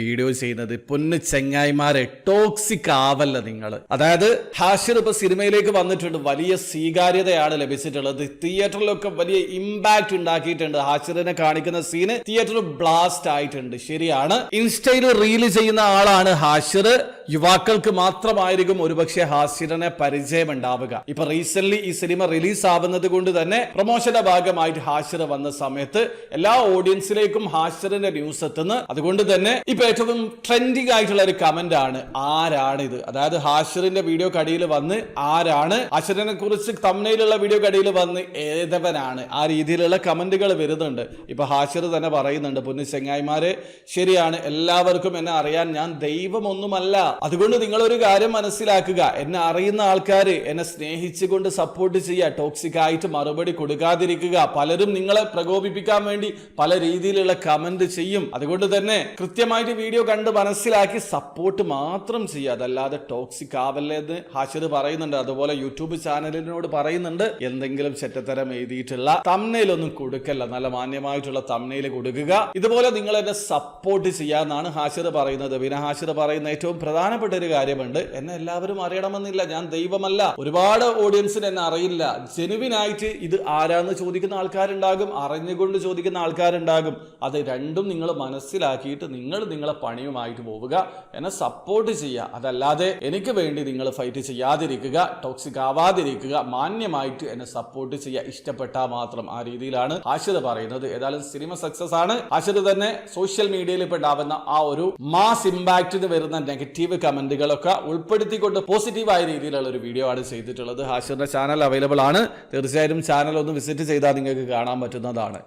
Video ചെയ്യുന്നത് പൊന്നു ചെങ്ങായിമാരെ toxic ആവല്ല നിങ്ങൾ അതായത് ഹാഷിർ ഇപ്പൊ സിനിമയിലേക്ക് വന്നിട്ടുണ്ട്. വലിയ സ്വീകാര്യതയാണ് ലഭിച്ചിട്ടുള്ളത്. തിയേറ്ററിലൊക്കെ വലിയ ഇമ്പാക്ട് ഉണ്ടാക്കിയിട്ടുണ്ട്. ഹാഷിറിനെ കാണിക്കുന്ന സീന് തിയേറ്ററിൽ ബ്ലാസ്റ്റ് ആയിട്ടുണ്ട്. ശരിയാണ്. ഇൻസ്റ്റയിൽ റീൽ ചെയ്യുന്ന ആളാണ് ഹാഷിർ. യുവാക്കൾക്ക് മാത്രമായിരിക്കും ഒരുപക്ഷെ ഹാഷിറിനെ പരിചയം ഉണ്ടാവുക ഇപ്പൊ റീസെന്റ് ഈ സിനിമ റിലീസ് ആവുന്നത് കൊണ്ട് തന്നെ പ്രൊമോഷന്റെ ഭാഗമായിട്ട് ഹാഷിർ വന്ന സമയത്ത് എല്ലാ ഓഡിയൻസിലേക്കും ഹാഷിറിന്റെ ന്യൂസ് എത്തുന്നു. അതുകൊണ്ട് തന്നെ ഇപ്പൊ ഏറ്റവും ട്രെൻഡിങ് ആയിട്ടുള്ള ഒരു കമന്റ് ആണ്. ആരാണ് ഇത് അതായത് ഹാഷിറിന്റെ വീഡിയോ കടിയിൽ വന്ന് ആരാണ്? ഹാഷിറിനെ കുറിച്ച് തമ്മയിലുള്ള വീഡിയോ കടിയിൽ വന്ന് ഏതവനാണ്? ആ രീതിയിലുള്ള കമന്റുകൾ വരുന്നുണ്ട്. ഇപ്പൊ ഹാഷിർ തന്നെ പറയുന്നുണ്ട് പൊന്നു ചെങ്ങായിമാരെ ശരിയാണ്. എല്ലാവർക്കും എന്നെ അറിയാൻ ഞാൻ ദൈവമൊന്നുമല്ല. അതുകൊണ്ട് നിങ്ങൾ ഒരു കാര്യം മനസ്സിലാക്കുക. എന്നെ അറിയുന്ന ആൾക്കാർ എന്നെ സ്നേഹിച്ചുകൊണ്ട് സപ്പോർട്ട് ചെയ്യുക ടോക്സിക് ആയിട്ട് മറുപടി കൊടുക്കാതിരിക്കുക. പലരും നിങ്ങളെ പ്രകോപിപ്പിക്കാൻ വേണ്ടി പല രീതിയിലുള്ള കമന്റ് ചെയ്യും. അതുകൊണ്ട് തന്നെ കൃത്യമായിട്ട് വീഡിയോ കണ്ട് മനസ്സിലാക്കി സപ്പോർട്ട് മാത്രം ചെയ്യുക. അതല്ലാതെ ടോക്സിക് ആവല്ലേ എന്ന് ഹാഷിർ പറയുന്നുണ്ട്. അതുപോലെ യൂട്യൂബ് ചാനലിനോട് പറയുന്നുണ്ട്. എന്തെങ്കിലും ചെറ്റത്തരം എഴുതിയിട്ടുള്ള തമ്മയിലൊന്നും കൊടുക്കല്ല. നല്ല മാന്യമായിട്ടുള്ള തമ്മയിൽ കൊടുക്കുക. ഇതുപോലെ നിങ്ങൾ എന്നെ സപ്പോർട്ട് ചെയ്യാന്നാണ് ഹാഷിർ പറയുന്നത്. പിന്നെ ഹാഷിർ പറയുന്ന ഏറ്റവും പ്രധാനപ്പെട്ട ഒരു കാര്യമുണ്ട്. എന്നെ എല്ലാവരും അറിയണമെന്നില്ല. ഞാൻ ദൈവമല്ല. ഒരുപാട് ഓഡിയൻസിന് എന്നെ അറിയില്ല. ജെനുവിനായിട്ട് ഇത് ആരാന്ന് ചോദിക്കുന്ന ആൾക്കാരുണ്ടാകും. അറിഞ്ഞുകൊണ്ട് ചോദിക്കുന്ന ആൾക്കാരുണ്ടാകും. അത് രണ്ടും നിങ്ങൾ മനസ്സിലാക്കിയിട്ട് നിങ്ങൾ നിങ്ങളെ പണിയുമായിട്ട് പോവുക എന്നെ സപ്പോർട്ട് ചെയ്യുക. അതല്ലാതെ എനിക്ക് വേണ്ടി നിങ്ങൾ ഫൈറ്റ് ചെയ്യാതിരിക്കുക ടോക്സിക് ആവാതിരിക്കുക മാന്യമായിട്ട് എന്നെ സപ്പോർട്ട് ചെയ്യുക ഇഷ്ടപ്പെട്ടാൽ മാത്രം ആ രീതിയിലാണ് ആശിത പറയുന്നത്. ഏതായാലും സിനിമ സക്സസ് ആണ്. ആശിത് തന്നെ സോഷ്യൽ മീഡിയയിൽ ഇപ്പോൾ ഉണ്ടാവുന്ന ആ ഒരു മാസ് ഇമ്പാക്റ്റിന് വരുന്ന നെഗറ്റീവ് കമന്റുകളൊക്കെ ഉൾപ്പെടുത്തിക്കൊണ്ട് പോസിറ്റീവായ രീതിയിലുള്ള ഒരു വീഡിയോ ആണ് ചെയ്തിട്ടുള്ളത്. ഹാഷിറിന്റെ ചാനൽ അവൈലബിൾ ആണ്. തീർച്ചയായും ചാനൽ ഒന്ന് വിസിറ്റ് ചെയ്താൽ നിങ്ങൾക്ക് കാണാൻ പറ്റുന്നതാണ്.